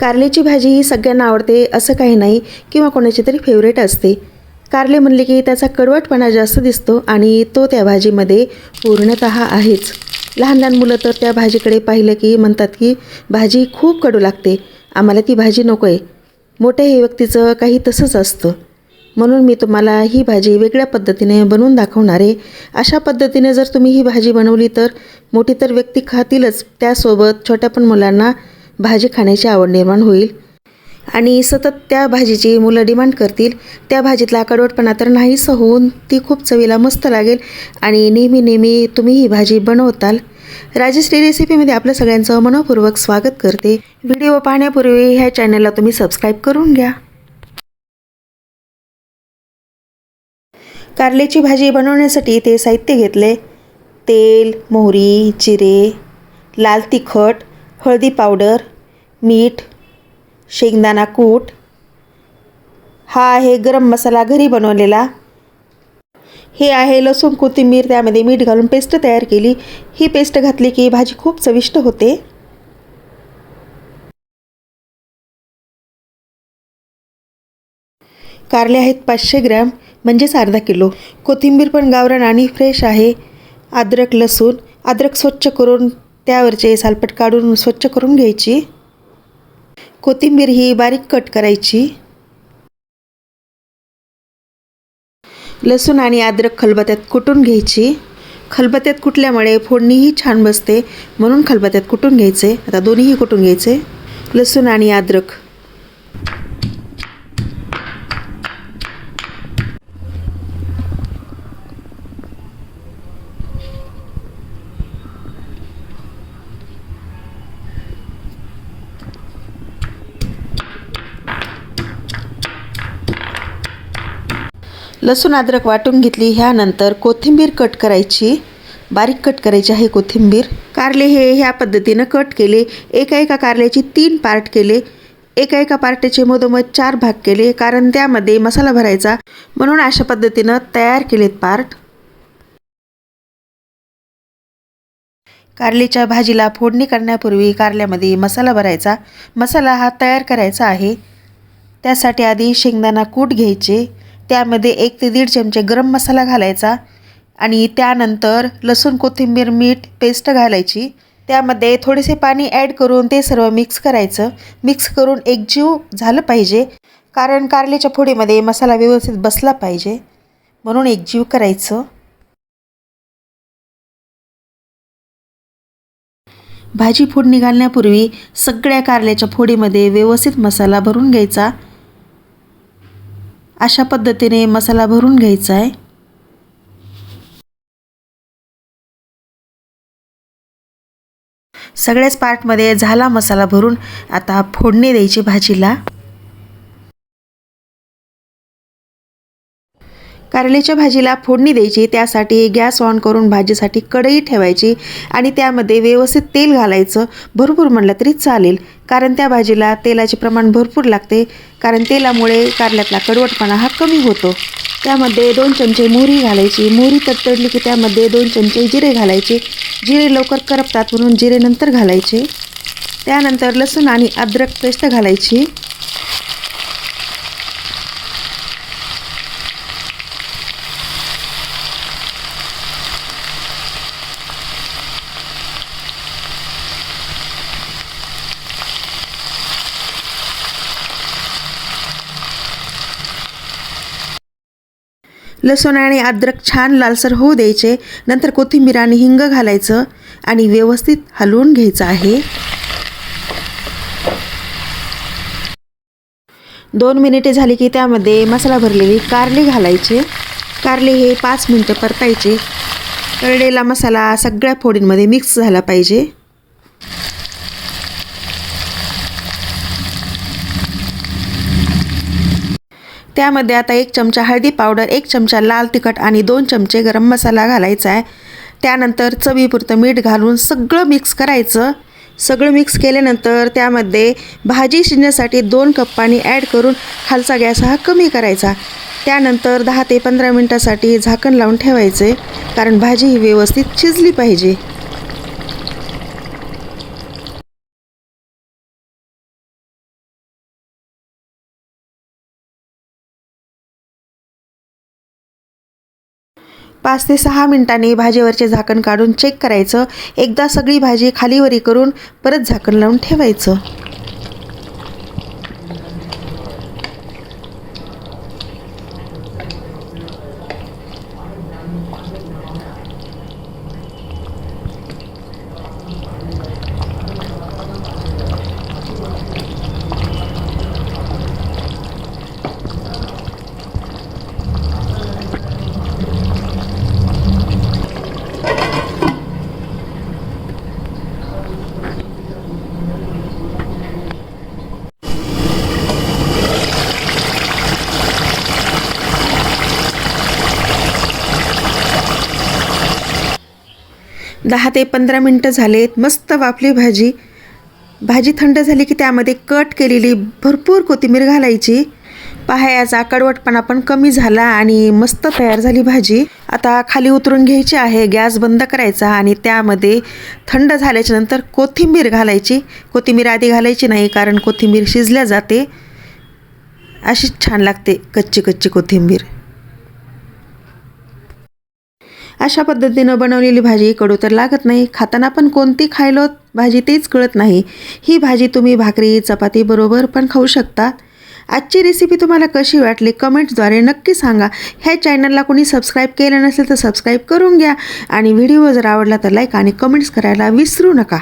कारल्याची भाजी ही सगळ्यांना आवडते असं काही नाही किंवा कोणाची तरी फेवरेट असते. कारले म्हणले की त्याचा कडवटपणा जास्त दिसतो आणि तो त्या भाजीमध्ये पूर्णत आहेच. लहान लहान मुलं तर त्या भाजीकडे पाहिलं की म्हणतात की भाजी खूप कडू लागते. आम्हाला ती भाजी नको आहे मोठ्या हे व्यक्तीचं काही तसंच असतं. म्हणून मी तुम्हाला ही भाजी वेगळ्या पद्धतीने बनवून दाखवणार आहे. अशा पद्धतीने जर तुम्ही ही भाजी बनवली तर मोठी तर व्यक्ती खातीलच. त्यासोबत छोट्या पण मुलांना भाजी खाण्याची आवड निर्माण होईल. आणि सतत त्या भाजीची मुलं डिमांड करतील त्या भाजीतला कडवटपणा तर नाहीसं होऊन ती खूप चवीला मस्त लागेल. आणि नेहमी नेहमी तुम्ही ही भाजी बनवताल. राजश्री रेसिपीमध्ये आपलं सगळ्यांचं मनपूर्वक स्वागत करते. व्हिडिओ पाहण्यापूर्वी ह्या चॅनलला तुम्ही सबस्क्राईब करून घ्या. कारल्याची भाजी बनवण्यासाठी ते साहित्य घेतले. तेल मोहरी जिरे लाल तिखट हळदी पावडर मीठ शेंगदाणा कूट. हा आहे गरम मसाला घरी बनवलेला. हे आहे लसूण कोथिंबीर त्यामध्ये मीठ घालून पेस्ट तयार केली. ही पेस्ट घातली की भाजी खूप चविष्ट होते. कारले आहेत पाचशे ग्रॅम म्हणजेच अर्धा किलो. कोथिंबीर पण गावरान आणि फ्रेश आहे. अद्रक लसूण. अद्रक स्वच्छ करून त्यावरचे सालपट काढून स्वच्छ करून घ्यायची. कोथिंबीर ही बारीक कट करायची. लसूण आणि अद्रक खलबत्यात कुटून घ्यायची. खलबत्यात कुटल्यामुळे फोडणीही छान बसते म्हणून खलबत्यात कुटून घ्यायचे. आता दोन्हीही कुटून घ्यायचे. लसूण आणि अद्रक लसूण अद्रक वाटून घेतली ह्यानंतर कोथिंबीर कट करायची. बारीक कट करायची आहे कोथिंबीर. कारले हे ह्या पद्धतीनं कट केले. एका एका कारल्याची तीन पार्ट केले. एका एका पार्टीचे मधोमध चार भाग केले कारण त्यामध्ये मसाला भरायचा. म्हणून अशा पद्धतीनं तयार केलेत पार्ट. कारलेच्या भाजीला फोडणी करण्यापूर्वी कारल्यामध्ये मसाला भरायचा. मसाला हा तयार करायचा आहे. त्यासाठी आधी शेंगदाणा कूट घ्यायचे. त्यामध्ये एक ते दीड चमचे गरम मसाला घालायचा आणि त्यानंतर लसूण कोथिंबीर मीठ पेस्ट घालायची. त्यामध्ये थोडेसे पाणी ॲड करून ते सर्व मिक्स करायचं. मिक्स करून एकजीव झालं पाहिजे कारण कारल्याच्या फोडीमध्ये मसाला व्यवस्थित बसला पाहिजे. म्हणून एकजीव करायचं. भाजी फोडणी घालण्यापूर्वी सगळ्या कारल्याच्या फोडीमध्ये व्यवस्थित मसाला भरून घ्यायचा. अशा पद्धतीने मसाला भरून घ्यायचा आहे. सगळ्याच पार्टमध्ये झाला मसाला भरून. आता फोडणी द्यायची भाजीला. कारल्याच्या भाजीला फोडणी द्यायची त्यासाठी गॅस ऑन करून भाजीसाठी कढई ठेवायची आणि त्यामध्ये व्यवस्थित तेल घालायचं. भरपूर म्हणलं तरी चालेल कारण त्या भाजीला तेलाचे प्रमाण भरपूर लागते कारण तेलामुळे कारल्यातला कडवटपणा हा कमी होतो. त्यामध्ये दोन चमचे मोहरी घालायची मोहरी तडतडली की त्यामध्ये दोन चमचे जिरे घालायचे. जिरे लवकर करपतात म्हणून जिरे नंतर घालायचे. त्यानंतर लसूण आणि अद्रक पेस्ट घालायची. लसूण आणि अद्रक छान लालसर होऊ द्यायचे. नंतर कोथिंबीर आणि हिंग घालायचं आणि व्यवस्थित हलवून घ्यायचं आहे. दोन मिनिटे झाली की त्यामध्ये मसाला भरलेली कारले घालायचे. कारले हे पाच मिनटं परतायचे. करडेला मसाला सगळ्या फोडींमध्ये मिक्स झाला पाहिजे. त्यामध्ये आता एक चमचा हळदी पावडर एक चमचा लाल तिखट आणि दोन चमचे गरम मसाला घालायचा आहे. त्यानंतर चवीपुरतं मीठ घालून सगळं मिक्स करायचं. सगळं मिक्स केल्यानंतर त्यामध्ये भाजी शिजण्यासाठी दोन कप पाणी ॲड करून खालचा गॅस हा कमी करायचा. त्यानंतर दहा ते पंधरा मिनटासाठी झाकण लावून ठेवायचे कारण भाजी ही व्यवस्थित शिजली पाहिजे. पाच ते सहा मिनिटांनी भाजीवरचे झाकण काढून चेक करायचं. एकदा सगळी भाजी खालीवरी करून परत झाकण लावून ठेवायचं. दहा ते पंधरा मिनटं झालेत मस्त वाफली भाजी. भाजी थंड झाली की त्यामध्ये कट केलेली भरपूर कोथिंबीर घालायची. पहा याचा कडवटपणा पण कमी झाला आणि मस्त तयार झाली भाजी. आता खाली उतरून घ्यायची आहे गॅस बंद करायचा आणि त्यामध्ये थंड झाल्याच्यानंतर कोथिंबीर घालायची. कोथिंबीर आधी घालायची नाही कारण कोथिंबीर शिजल्या जाते. अशीच छान लागते कच्ची कच्ची कोथिंबीर. अशा पद्धतीनं बनवलेली भाजी कडू तर लागत नाही. खाताना पण कोणती खायलो भाजी तेच कळत नाही. ही भाजी तुम्ही भाकरी चपाती बरोबर पण खाऊ शकता. आजची रेसिपी तुम्हाला कशी वाटली कमेंट्सद्वारे नक्की सांगा. ह्या चॅनलला कोणी सबस्क्राईब केलं नसेल तर सबस्क्राईब करून घ्या आणि व्हिडिओ जर आवडला तर लाईक आणि कमेंट्स करायला विसरू नका.